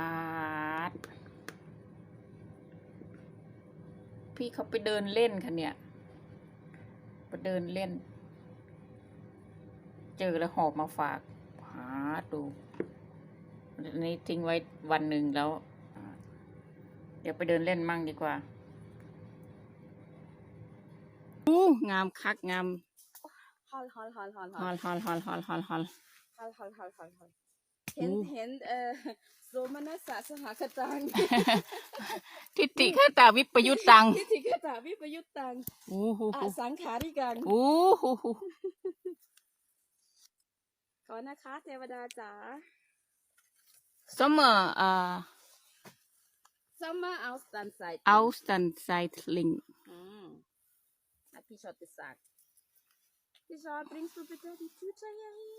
าดพี่เขาไปเดินเล่นค่ะเนี่ยไปเดินเล่น เจอแล้วหอบมาฝากหาดูอันนี้ทิ้งไว้วันหนึ่งแล้วอ่าเดี๋ยวไปเดินเล่นมั่งดีกว่าอู้งามคักงามฮอลฮอลฮอลฮอลฮอลฮอลฮอลฮอลฮอลฮอลฮอลฮอลฮอลฮอลฮอล เห็นอู้เห็นเอ่อโสมนัสสะสหกตังทิฏฐิแค่ตาวิปยุตตังทิฏฐิกตาวิปยุตตังอู้หูอหูสังขาริกังอู้หูหูขอนะคะเทวดาจ๋า Sommer äh, ซัมมาเอาสตันไซ Austernzeitling. อืมอะพี่ชอตติสักพี่ชอต bringst du bitte die Tüte hierher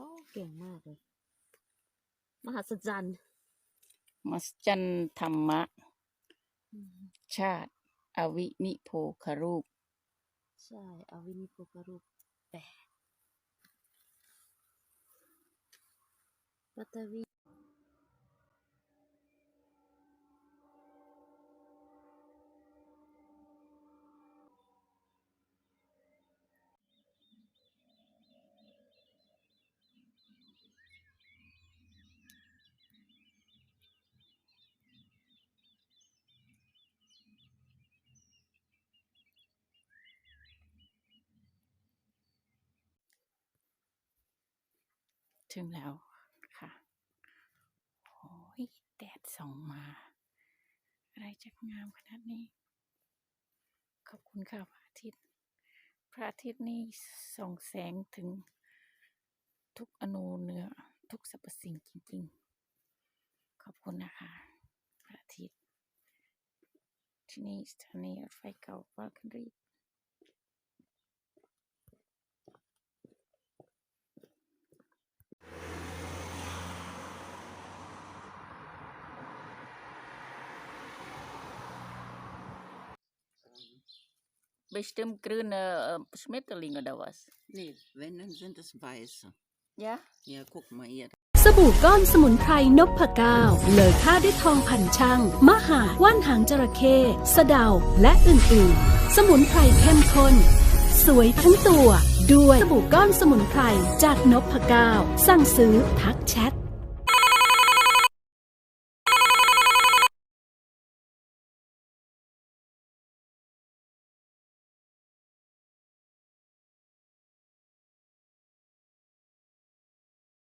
เขาเก่งมากเลย มหัศจรรย์มัสจันธรรมะ ชาติ อวินิโพครูป ใช่ อวินิโพกรูปแปดปัตตวี ถึงแล้วค่ะโอ้ยแดดส่องมา อะไรจะงามขนาดนี้ ขอบคุณค่ะพระอาทิตย์ พระอาทิตย์นี่ส่องแสงถึงทุกอนูเนื้อทุกสรรพสิ่งจริงๆ ขอบคุณนะคะ พระอาทิตย์ที่นี่สถานีรถไฟเก่าวัลคันรี Bestimmt grüne äh, Schmetterling oder was? Nee, wenn, dann sind es weiße. Ja? Ja, guck mal hier. สบู่ก้อนสมุนไพรนพเก้าเลยค่าด้วยทองพันช่างมหาว่านหางจระเข้สะเดา และอื่นๆ สมุนไพรเข้มข้น สวยทั้งตัว ด้วยสบู่ก้อนสมุนไพรจากนพเก้า สั่งซื้อทักแชท